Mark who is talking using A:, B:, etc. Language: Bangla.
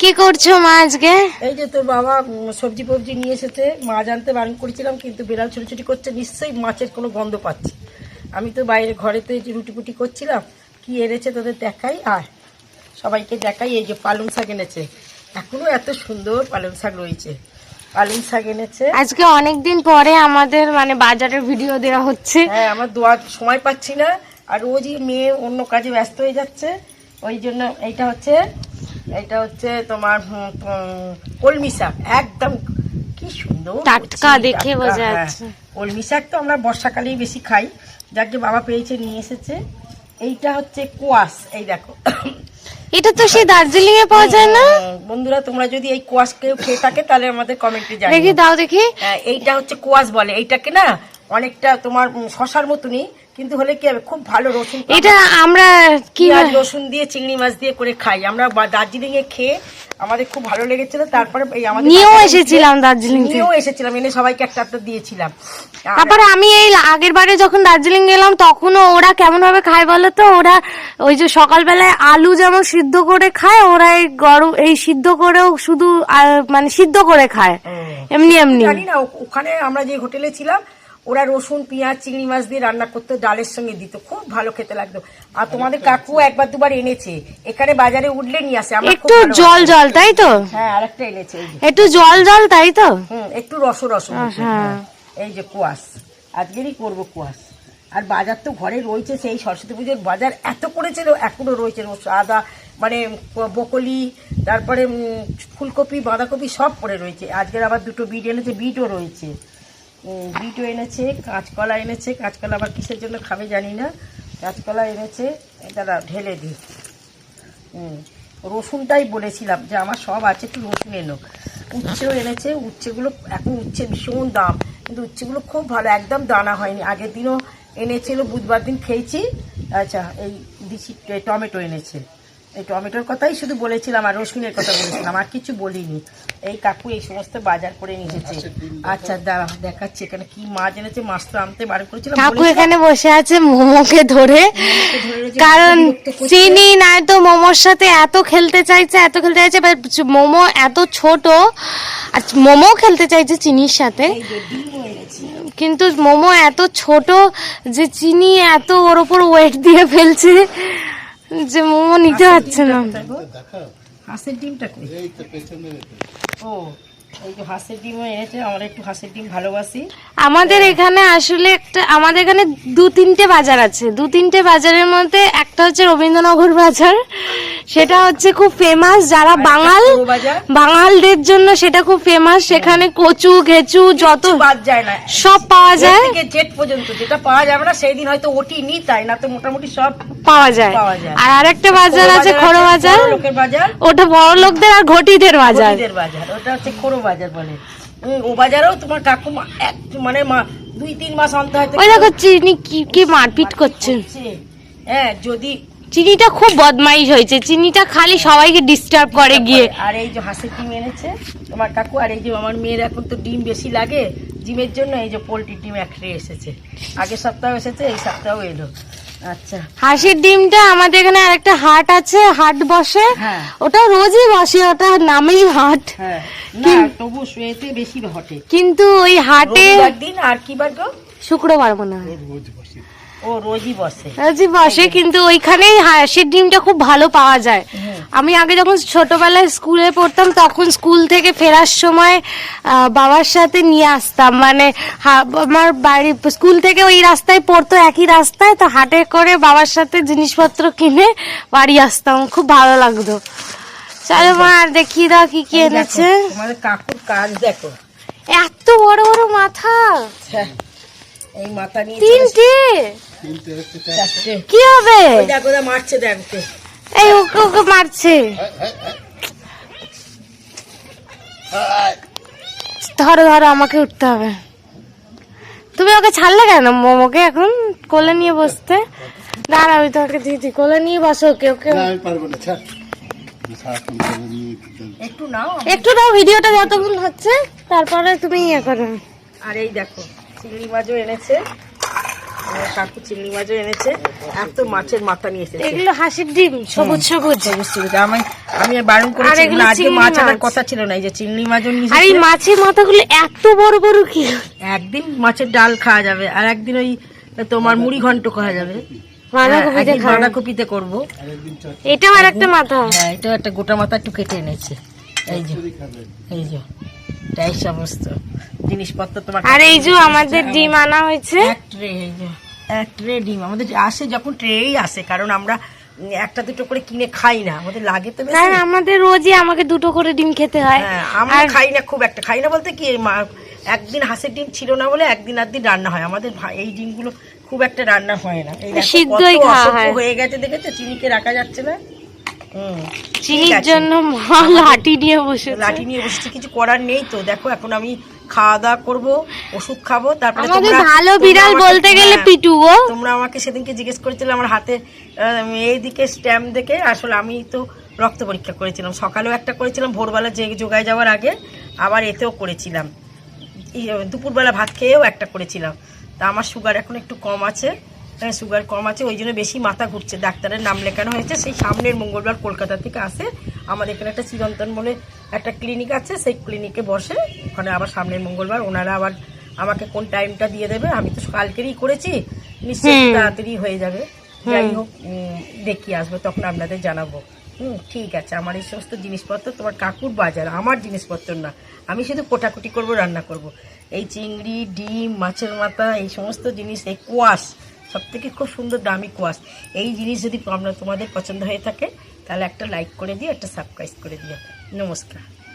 A: কি করছ মা আজকে?
B: এই যে তোর বাবা সবজি ফবজি নিয়ে এসেছে। মাছ আনতে বারণ করেছিলাম কিন্তু বিড়াল ছুটি করছে নিশ্চয়ই মাছের কোনো গন্ধ পাচ্ছি। আমি তো বাইরে ঘরেতে রুটি পুটি করছিলাম কি এনেছে তোদের দেখাই? আর সবাইকে দেখাই এই যে পালং শাক এনেছে। এখনও এত সুন্দর পালং শাক রয়েছে। পালং শাক এনেছে।
A: আজকে অনেক দিন পরে আমাদের মানে বাজারের ভিডিও দেওয়া হচ্ছে।
B: হ্যাঁ আমার দোয়ার সময় পাচ্ছি না। আর রোজই মেয়ে অন্য কাজে ব্যস্ত হয়ে যাচ্ছে ওই জন্য এইটা হচ্ছে এইটা হচ্ছে তোমার কলমি শাক। একদম কি সুন্দর
A: টাটকা দেখে বোঝা
B: হ্যাঁ।
A: যাচ্ছে।
B: কলমি শাক তো আমরা বর্ষাকালেই বেশি খাই। যাকে বাবা পেয়েছে নিয়ে এসেছে। এইটা হচ্ছে কোয়াশ। এই দেখো।
A: এটা তো সেই দার্জিলিং এ পাওয়া যায় না?
B: বন্ধুরা তোমরা যদি এই কোয়াশ কেউ খেয়ে থাকে তাহলে আমাদের কমেন্টে
A: দেখি দাও দেখি।
B: হ্যাঁ, এইটা হচ্ছে কোয়াশ বলে। এইটাকে না অনেকটা তোমার শশার মতনই কিন্তু হলে কি হবে? খুব ভালো রসুন
A: এটা আমরা কি
B: রসুন দিয়ে চিংড়ি মাছ দিয়ে করে খাই। আমরা দার্জিলিং এ খেয়ে আমাদের খুব ভালো লেগেছিল। তারপরে এই আমাদের
A: নিয়েও এসেছিলাম দার্জিলিং
B: নিয়েও এসেছিলাম। এনে সবাইকে একটা একটা দিয়েছিলাম।
A: তারপরে আমি এই আগের বারে যখন দার্জিলিং গেলাম তখনও ওরা কেমন ভাবে খায় বলো তো? ওরা ওই যে সকালবেলায় আলু যেমন সিদ্ধ করে খায় ওরা এই গরম এই সিদ্ধ করেও শুধু মানে সিদ্ধ করে খায়। এমনি এমনি।
B: জানি না ওখানে আমরা যে হোটেলে ছিলাম ওরা রসুন পেঁয়াজ চিংড়ি মাছ দিয়ে রান্না করতো ডালের সঙ্গে দিত। খুব ভালো খেতে লাগতো। আর তোমাদের কাকু একবার দুবার এনেছে। এখানে বাজারে উঠলে নিয়ে আসে আমরা
A: একটু জল জল তাই তো?
B: হ্যাঁ আরেকটা এনেছে
A: একটু জল জল তাই তো?
B: হুম একটু রস রস
A: হ্যাঁ।
B: এই যে কুয়াশ। আজকেরই করব কুয়াশ। আর বাজার তো ঘরে রয়েছে সেই সরস্বতী পুজোর বাজার এত করেছিল এখনও রয়েছে। আদা মানে বকলি তারপরে ফুলকপি বাঁধাকপি সব পড়ে রয়েছে। আজকের আবার দুটো বিট এনেছে বিটও রয়েছে। বিটও এনেছে, কাঁচকলা এনেছে। কাঁচকলা আবার কিসের জন্য খাবে জানি না। কাঁচকলা এনেছে, দাদা ঢেলে দিই হুম, রসুনটাই বলেছিলাম যে আমার সব আছে, একটু রসুন এনো উচ্ছেও এনেছে, উচ্ছেগুলো এখন উচ্ছে ভীষণ দাম। কিন্তু উচ্ছেগুলো খুব ভালো, একদম দানা হয়নি। আগের দিনও এনেছিল, বুধবার দিন খেয়েছি। আচ্ছা এই এই টমেটো এনেছে। এই টমেটোর কথাই শুধু বলেছিলাম আর রসুনের কথা বলেছিলাম আর কিছু বলিনি। এই কাকু এই সমস্ত বাজার করে নিয়েছে আচ্ছা দাঁড়া দেখাচ্ছি এখানে কি মাছ এনেছে মাছ তো আনতে বার করেছিলাম
A: কাকু এখানে বসে আছে মোমোকে ধরে। কারণ চিনি নাই তো মোমোর সাথে এত খেলতে চাইছে এত খেলতে চাইছে মোমো এত ছোট আর মোমো খেলতে চাইছে চিনির সাথে। কিন্তু মোমো এত ছোট যে চিনি এত ওর ওপর ওয়েট দিয়ে ফেলছে। যে মোমো নিতে পারছে না।
B: হাঁসের ডিমটা কই ও এই যে হাঁসের ডিমও এনেছে আমরা একটু হাঁসের ডিম ভালোবাসি।
A: আমাদের এখানে আসলে একটা আমাদের এখানে দু তিনটে বাজার আছে। দু তিনটে বাজারের মধ্যে একটা হচ্ছে রবীন্দ্রনগর বাজার সেটা হচ্ছে খুব ফেমাস যারা বাঙাল
B: বাজার
A: বাঙালদের জন্য সেটা খুব ফেমাস সেখানে কচু ঘেচু যত
B: বাদ যায় না।
A: সব পাওয়া যায়।
B: থেকে জেট পর্যন্ত যেটা পাওয়া যাবে না সেই দিন হয়তো ওটি নি তাই না? তো মোটামুটি সব
A: পাওয়া যায়। আর আরেকটা বাজার আছে খোড়ো বাজার। ওটা বড় লোকদের আর ঘটিদের বাজার।
B: বাজার ওটা হচ্ছে খোড়ো বাজার বলে। ও বাজারেও তোমার কাকু এক মানে দুই তিন মাস অন্তর
A: ওই দেখো চিনি কি কি মারপিট করছে।
B: হ্যাঁ যদি
A: চিনিটা খুব বদমাইশ হয়েছে। চিনিটা খালি সবাইকে ডিস্টার্ব করে গিয়ে।
B: আর এই যে হাঁসের ডিম এনেছে তোমার কাকু আর এই যে আমার মেয়ের এখন তো ডিম বেশি লাগে ডিমের জন্য এই যে পোলট্রির ডিম এক ট্রে এসেছে। আগের সপ্তাহ এসেছে এই সপ্তাহ এলো। আচ্ছা।
A: হাঁসের ডিমটা আমাদের এখানে আরেকটা হাট আছে হাট বসে।
B: হ্যাঁ।
A: ওটা রোজই বসে ওটা নামেই হাট।
B: হ্যাঁ। না তবু শুয়েতে বেশি ঘটে
A: কিন্তু ওই হাটে
B: রবিবার দিন আর কি বার গো?
A: শুক্রবার মনে হয়।
B: ও রোজই বসে।
A: রোজই বসে কিন্তু ওইখানেই হাঁসের ডিমটা খুব ভালো পাওয়া যায়। আমি আগে যখন ছোটবেলায় স্কুলে পড়তাম তখন স্কুল থেকে ফেরার সময় বাবার সাথে নিয়ে আসতাম। মানে আমার বাড়ি স্কুল থেকে ওই রাস্তায় পড়তো একই রাস্তায় তো হাটে করে বাবার সাথে জিনিসপত্র কিনে বাড়ি আসতাম। খুব ভালো লাগতো। চলো মা আর দেখিয়ে দাও কি কি এনেছে।
B: দেখো, কাকুর কাজ দেখো।
A: এত বড় বড় মাথা।
B: হ্যাঁ, এই মাথা নিয়ে
A: তিনটে? কি হবে?
B: দেখো মারছে দেখতে
A: এই ওকে ওকে মারছে। ধরো ধরো আমাকে উঠতে হবে। তুমি ওকে ছাড়লে কেন মোমোকে এখন? কোলে নিয়ে বসতে? দাঁড়া আমি তোমাকে দিদি কোলে নিয়ে বসো ওকে ওকে।
B: একটু নাও।
A: একটু দাও ভিডিওটা যতক্ষণ হচ্ছে তারপরে তুমি ইয়ে করো।
B: আর এই দেখো চিংড়ি মাছও এনেছে। কাকু চিংড়ি মাছও এনেছে। এত মাছের মাথা নিয়ে এসেছে।
A: এগুলো হাঁসের ডিম সবুজ সবুজ।
B: সবুজ সবুজ। আমি আমি বারণ করেছি আজকে মাছ আনার কথা ছিল না এই যে চিংড়ি মাছও নিয়ে
A: আর এই মাছের মাথাগুলো এত বড় বড় কি?
B: একদিন মাছের ডাল খাওয়া যাবে আর একদিন ওই তোমার মুড়ি ঘন্ট খাওয়া যাবে।
A: বাঁধাকপিতে
B: হ্যাঁ, বাঁধাকপিতে করব।
A: এটাও আর একটা মাথা।
B: হ্যাঁ এটাও একটা গোটা মাথা একটু কেটে এনেছে। এই যে এই যে এই সমস্ত। জিনিসপত্র তোমার
A: আর এই যে আমাদের ডিম আনা হয়েছে।
B: এক ট্রে এই যে। ট্রে ডিম। আমাদের আসে যখন ট্রেই আসে কারণ আমরা একটা দুটো করে কিনে খাই না। আমাদের লাগে তো
A: কারণ আমাদের রোজই আমাকে দুটো করে ডিম খেতে হয়।
B: হ্যাঁ আমরা খাই না খুব একটা। খাই না বলতে কি একদিন হাঁসের ডিম ছিল না বলে একদিন আর দিন রান্না হয়। আমাদের এই ডিমগুলো খুব একটা রান্না হয় না। এই দেখো
A: সিদ্ধই খাওয়া হয়।
B: হয়ে গেছে দেখেছ? চিনিকে রাখা যাচ্ছে না। হুম
A: চিনির জন্য মা লাঠি নিয়ে বসে
B: লাঠি নিয়ে বসেছি কিছু করার নেই তো। দেখো এখন আমি খাওয়া দাওয়া করব ওষুধ খাব তারপরে
A: ভালো বিড়াল বলতে গেলে
B: হ্যাঁ,
A: পিটু গো।
B: তোমরা আমাকে সেদিনকে জিজ্ঞেস করেছিলে আমার হাতে এইদিকে স্ট্যাম্প দেখে আসলে আমি তো রক্ত পরীক্ষা করেছিলাম। সকালেও একটা করেছিলাম ভোরবেলা যে যোগায় যাওয়ার আগে আবার এতেও করেছিলাম। দুপুরবেলা ভাত খেয়েও একটা করেছিলাম। তা আমার সুগার এখন একটু কম আছে। সুগার কম আছে ওই জন্য বেশি মাথা ঘুরছে। ডাক্তারের নাম লেখানো হয়েছে সেই সামনের মঙ্গলবার কলকাতা থেকে আসে। আমাদের এখানে একটা চিরন্তন বলে একটা ক্লিনিক আছে সেই ক্লিনিকে বসে। ওখানে আবার সামনের মঙ্গলবার ওনারা আবার আমাকে কোন টাইমটা দিয়ে দেবে আমি তো কালকেরই করেছি। নিশ্চয়ই তাড়াতাড়ি হয়ে যাবে। যাই হোক দেখি আসব তখন আপনাদের জানাব। হুম ঠিক আছে আমার এই সমস্ত জিনিসপত্র তোমার কাকুর বাজার আমার জিনিসপত্র না। আমি শুধু কোটাকুটি করব রান্না করব। এই চিংড়ি ডিম মাছের মাথা এই সমস্ত জিনিস এই কোয়াশ সব থেকে খুব সুন্দর দামি কোয়াশ। এই জিনিস যদি আমরা তোমাদের পছন্দ হয়ে থাকে, তাহলে একটা লাইক করে দিও, একটা সাবস্ক্রাইব করে দিও। নমস্কার।